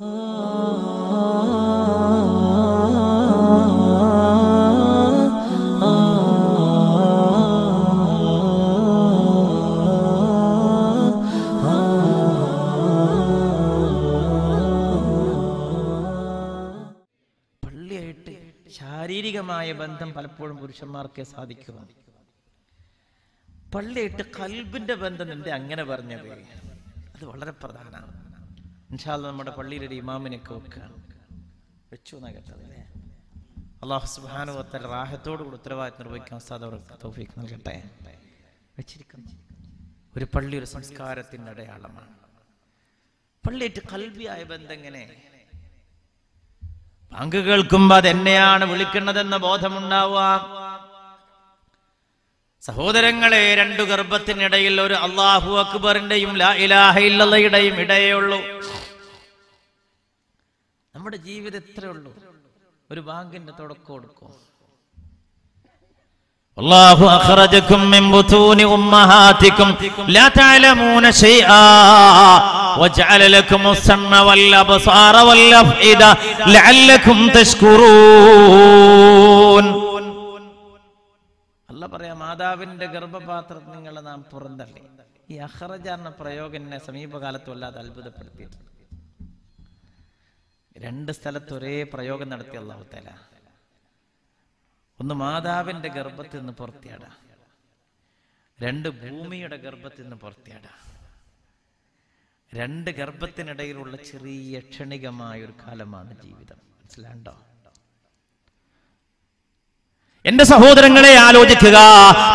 പള്ളിയായിട്ട് ശാരീരികമായ ബന്ധം പലപ്പോഴും പുരുഷന്മാർക്കേ സാധിക്കൂ പള്ളിയായിട്ട് കൽബിന്റെ ബന്ധം എന്തേ അങ്ങനെ പറഞ്ഞത്. അത് വളരെ പ്രധാനമാണ്. ഇൻഷാല്ല നമ്മുടെ പള്ളിയിലൊരു ഇമാമിനൊക്കെ വെക്കുകയാണ് വെച്ചു എന്നാ കേട്ടത്. അല്ലേ അള്ളാഹു സുബാനുവത്തൽ റാഹത്തോട് കൂടി ഉത്തരവാദിത്തം നിർവഹിക്കാൻ സാധവർക്ക് നൽകട്ടെ. വെച്ചിരിക്കുന്നു. ഒരു പള്ളി ഒരു സംസ്കാരത്തിന്റെ അടയാളമാണ്. പള്ളിയായിട്ട് കൽവിയായ ബന്ധം എങ്ങനെ പങ്ക് കേൾക്കുമ്പോ അത് എന്നെയാണ് വിളിക്കുന്നതെന്ന ബോധമുണ്ടാവുക. സഹോദരങ്ങളെ രണ്ടു ഗർഭത്തിനിടയിൽ ഒരു അള്ളാഹു അക്ബറിന്റെയും ഇലാഹയില്ലതയുടെയും ഇടയേ ഉള്ളൂ. നമ്മുടെ ജീവിതം എത്രയേ ഉള്ളൂ. ഒരു ബാങ്കിന്റെ തുടക്കം കൊടുക്കും അള്ളാഹു മിൻ ലാ തഅലമൂന വജഅല ലക്കും വൽ വൽ അഫ്ഇദ മാതാവിന്റെ ഗർഭപാത്രത്തിൽ നിങ്ങൾ നാം പുറന്തള്ളി. ഈ അഹ്റജ എന്ന പ്രയോഗം എന്നെ സമീപകാലത്ത് അത്ഭുതപ്പെടുത്തിയിട്ടുണ്ട് രണ്ട് സ്ഥലത്ത് ഒരേ പ്രയോഗം നടത്തിയ അള്ളാഹു തല ഒന്ന് മാതാവിന്റെ ഗർഭത്തിൽ നിന്ന് പുറത്തിയാടാ. രണ്ട് ഭൂമിയുടെ ഗർഭത്തിൽ നിന്ന് പുറത്തിയാടാ. രണ്ട് ഗർഭത്തിനിടയിലുള്ള ചെറിയ ക്ഷണികമായ ഒരു കാലമാണ് ജീവിതം. മനസ്സിലാണ്ടോ എന്റെ സഹോദരങ്ങളെ ആലോചിക്കുക.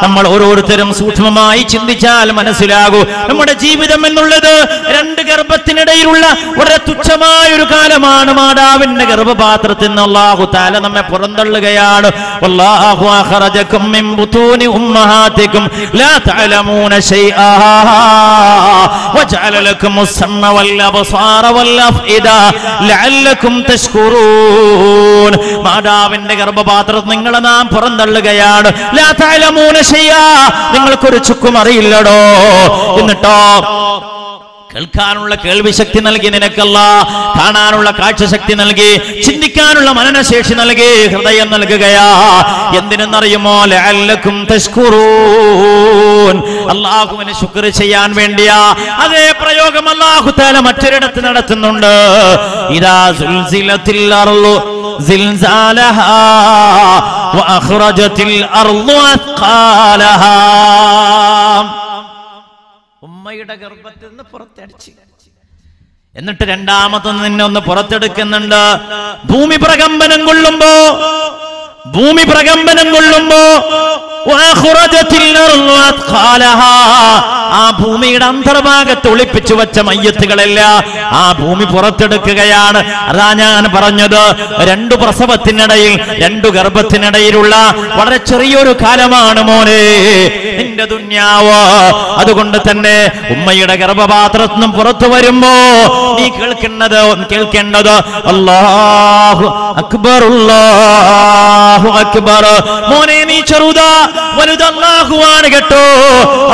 നമ്മൾ ഓരോരുത്തരും സൂക്ഷ്മമായി ചിന്തിച്ചാൽ മനസ്സിലാകൂ. നമ്മുടെ ജീവിതം എന്നുള്ളത് രണ്ട് ഗർഭത്തിനിടയിലുള്ള വളരെ തുച്ഛമായ ഒരു കാലമാണ്. മാതാവിന്റെ ഗർഭപാത്രത്തിൽ നിന്ന് താല നമ്മെ പുറന്തള്ളുകയാണ്. മാതാവിന്റെ ഗർഭപാത്രം നിങ്ങളെ നാം പുറന്തള്ളുകയാണ്. നിങ്ങൾക്കൊരു ചുക്കും അറിയില്ലടോ. എന്നിട്ടോ? കേൾക്കാനുള്ള കേൾവി ശക്തി നൽകി നിനക്കല്ല. കാണാനുള്ള കാഴ്ചശക്തി നൽകി ചിന്തിക്കാനുള്ള മനനശേഷി നൽകി ഹൃദയം നൽകുകയാ. എന്തിനെന്നറിയുമോ? ലഅല്ലക്കും അള്ളാഹുവിന് ശുക്ർ ചെയ്യാൻ വേണ്ടിയാ. അതേ പ്രയോഗം അള്ളാഹു താല മറ്റൊരിടത്ത് നടത്തുന്നുണ്ട്. ഇതാ സുൽസിലത്തിൽ അർളു സിൽസാലഹാ വഅഖ്റജത്തിൽ അർളു ഉമ്മയുടെ ഗർഭത്തിൽ നിന്ന് പുറത്തടിച്ച് എന്നിട്ട് രണ്ടാമതൊന്ന് നിന്നെ ഒന്ന് പുറത്തെടുക്കുന്നുണ്ട് ഭൂമി പ്രകമ്പനം കൊള്ളുമ്പോ ഭൂമി പ്രകമ്പനം കൊള്ളുമ്പോ. ആ ഭൂമിയുടെ അന്തർഭാഗത്ത് ഒളിപ്പിച്ചു വെച്ച മയ്യത്തുകളെല്ലാം ആ ഭൂമി പുറത്തെടുക്കുകയാണ്. അതാ ഞാൻ പറഞ്ഞത് രണ്ടു പ്രസവത്തിനിടയിൽ രണ്ടു ഗർഭത്തിനിടയിലുള്ള വളരെ ചെറിയൊരു കാലമാണ് മോനെ. നിന്റെ ദുന്യാവ്? അതുകൊണ്ട് തന്നെ ഉമ്മയുടെ ഗർഭപാത്രത്തിൽ നിന്നും പുറത്തു വരുമ്പോ നീ കേൾക്കുന്നത് കേൾക്കേണ്ടത് അല്ലാഹു അക്ബർ അക്ബർ. മോനെ നീ ചെറുതാ വലുത് അല്ലാഹുവാണ് കേട്ടോ.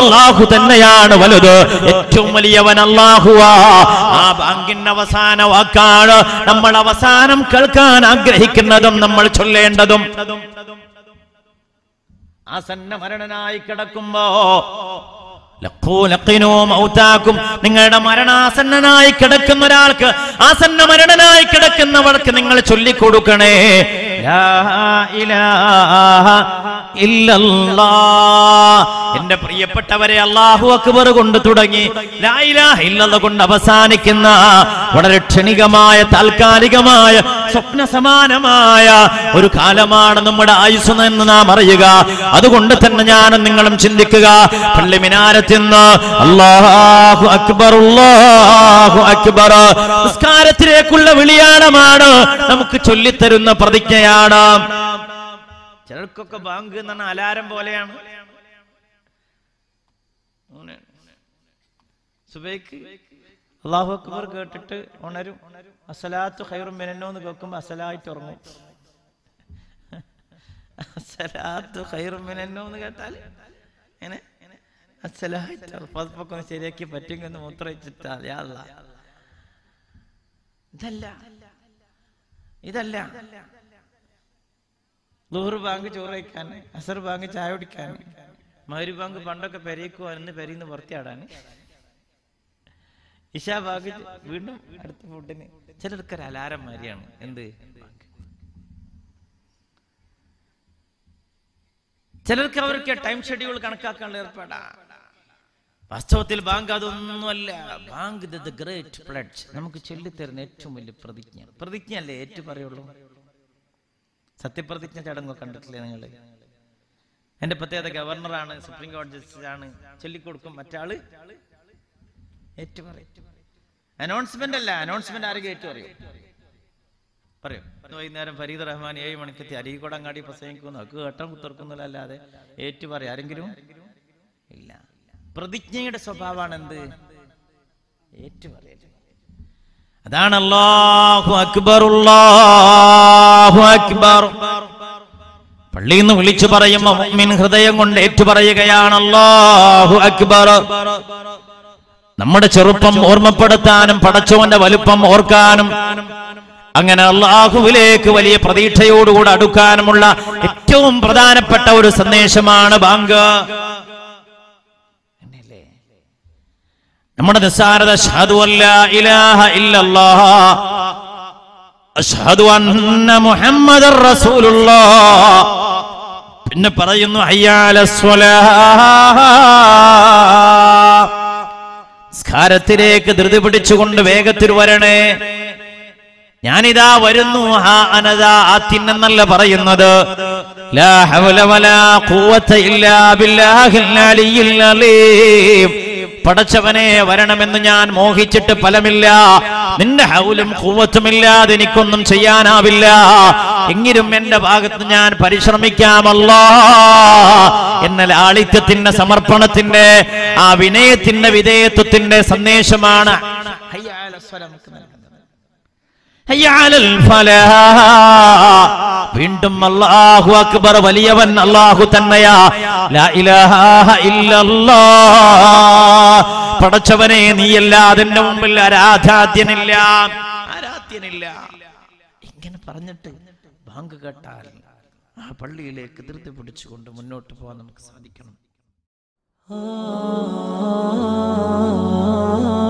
അള്ളാഹു തന്നെയാണ് വലുത്. ഏറ്റവും വലിയവൻ അള്ളാഹുവാ ആ ബാങ്കിൻ അവസാന വാക്കാണ് നമ്മൾ അവസാനം കേൾക്കാൻ ആഗ്രഹിക്കുന്നതും നമ്മൾ ചൊല്ലേണ്ടതും. ആസന്ന മരണനായി കിടക്കുമ്പോ നിങ്ങളുടെ മരണാസന്നനായി കിടക്കുന്ന ഒരാൾക്ക് ആസന്ന മരണനായി കിടക്കുന്നവർക്ക് നിങ്ങൾ ചൊല്ലിക്കൊടുക്കണേ. എന്റെ പ്രിയപ്പെട്ടവരെ അള്ളാഹു അക്ബർ കൊണ്ട് തുടങ്ങി ഇല്ലല്ലാഹ് കൊണ്ട് അവസാനിക്കുന്ന വളരെ ക്ഷണികമായ താൽക്കാലികമായ സ്വപ്ന സമാനമായ ഒരു കാലമാണ് നമ്മുടെ ആയുസ് എന്ന് നാം അറിയുക. അതുകൊണ്ട് തന്നെ ഞാനും നിങ്ങളും ചിന്തിക്കുക പള്ളി മിനാരത്തിൽ അള്ളാഹു അക്ബർ അക്ബർ. നിസ്കാരത്തിലേക്കുള്ള വിളിയാണമാണ് നമുക്ക് ചൊല്ലിത്തരുന്ന പ്രതിജ്ഞയാണ് ചിലർക്കൊക്കെ ബാങ്ക് എന്ന് പറഞ്ഞാൽ അലാരം പോലെയാണ്. സുബൈക്ക് അള്ളാഹു അക്ബർ കേട്ടിട്ട് ഉണരും. അസലാത്ത് ഹൈറും മിനന്നോ എന്ന് കേൾക്കുമ്പോ അസലായിട്ട് ഉറങ്ങും. അസലാത്ത് ഹൈറും മിനന്നോ എന്ന് കേട്ടാൽ എങ്ങനെ അസലായിട്ട് പതിപ്പൊക്കെ ഒന്ന് ശരിയാക്കി പറ്റുമെങ്കിൽ ഒന്ന് മൂത്രയിച്ചിട്ടാ യാ അല്ലാ. ഇതല്ല. ഇതല്ല. ലുഹർ ബാങ്ക് ചോറ് വയ്ക്കാൻ അസർ ബാങ്ക് ചായ കുടിക്കാൻ മഹരി ബാങ്ക് പണ്ടൊക്കെ പെരയ്ക്കുവാൻ ഇന്ന് പെരയിന്ന് പുറത്തിയാടാൻ ഇഷാ ബാങ്ക് വീണ്ടും അടുത്ത ഫുഡിന് ചിലർക്ക് ഒരു അലാരം മാതിരിയാണ്. എന്ത്? ചിലർക്ക് അവർക്ക് ടൈം ഷെഡ്യൂൾ കണക്കാക്കാനുള്ള ഏർപ്പാടാ. വാസ്തവത്തിൽ ബാങ്ക് അതൊന്നുമല്ല. ബാങ്ക് ഗ്രേറ്റ് പ്ലഡ്ജ് നമുക്ക് ചൊല്ലിത്തരുന്ന ഏറ്റവും വലിയ പ്രതിജ്ഞ. പ്രതിജ്ഞ അല്ലേ ഏറ്റു പറയുള്ളൂ? സത്യപ്രതിജ്ഞ ചടങ്ങ് കണ്ടിട്ടില്ലേ നിങ്ങൾ എന്റെ പ്രത്യേകത ഗവർണറാണ് സുപ്രീം കോടതി ജസ്റ്റിസാണ് ചൊല്ലിക്കൊടുക്കും മറ്റാൾ? അനൗൺസ്മെന്റ് അല്ല അനൗൺസ്മെന്റ് ആരെങ്കിലും ഏറ്റുപറയും? പറയും. വൈകുന്നേരം ഫരീദ് റഹ്മാൻ ഏഴ് മണിക്കെത്തി. അരീക്കോടങ്ങാടി പ്രസംഗിക്കുന്നു. ഒക്കെ കേട്ടം കുത്തിർക്കുന്നില്ല അല്ലാതെ ഏറ്റു പറയും ആരെങ്കിലും? ഇല്ല. പ്രതിജ്ഞയുടെ സ്വഭാവമാണ് എന്ത് ഏറ്റു പറയൽ അതാണ് അല്ലാഹു അക്ബർ അല്ലാഹു അക്ബർ. പള്ളിയിൽ നിന്ന് വിളിച്ചു പറയുമ്പോ മുഅ്മിൻ ഹൃദയം കൊണ്ട് ഏറ്റുപറയുകയാണ് അല്ലാഹു അക്ബർ. നമ്മുടെ ചെറുപ്പം ഓർമ്മപ്പെടുത്താനും പടച്ചവന്റെ വലുപ്പം ഓർക്കാനും അങ്ങനെ അള്ളാഹുവിലേക്ക് വലിയ പ്രതീക്ഷയോടുകൂടെ അടുക്കാനുമുള്ള ഏറ്റവും പ്രധാനപ്പെട്ട ഒരു സന്ദേശമാണ് ബാങ്ക്. മുഹമ്മദർ നിസ്സാരത പിന്നെ പറയുന്നു സ്കാരത്തിലേക്ക് ധൃതി പിടിച്ചുകൊണ്ട് വേഗത്തിൽ വരണേ. ഞാനിതാ വരുന്നു ഹാ അനദാ ആത്തിന്നെന്നല്ല പറയുന്നത്. ലാ ഹവല വലാ ഖുവത ഇല്ലാ ബില്ലാഹിൽ അലിയിൽ അലീം. പടച്ചവനെ വരണമെന്ന് ഞാൻ മോഹിച്ചിട്ട് ഫലമില്ല. നിന്റെ ഹൗലും കൂവത്തുമില്ലാതെ എനിക്കൊന്നും ചെയ്യാനാവില്ല. എങ്കിലും എന്റെ ഭാഗത്ത് ഞാൻ പരിശ്രമിക്കാമല്ലോ എന്ന ലാളിത്യത്തിന്റെ സമർപ്പണത്തിന്റെ ആ വിനയത്തിന്റെ വിധേയത്വത്തിന്റെ സന്ദേശമാണ്. ഹയ്യ വീണ്ടും അല്ലാഹു അക്ബർ വലിയവൻ അല്ലാഹു തന്നെയാ. പടച്ചവനെ നീയല്ലാതെ അതിന്റെ മുമ്പിൽ ആരാധ്യാദ്യനില്ല ആരാധ്യനില്ല. ഇങ്ങനെ പറഞ്ഞിട്ട് ബാങ്ക് കേട്ടാൽ ആ പള്ളിയിലേക്ക് ധൃതി പിടിച്ചുകൊണ്ട് മുന്നോട്ട് പോകാൻ നമുക്ക് സാധിക്കണം. ah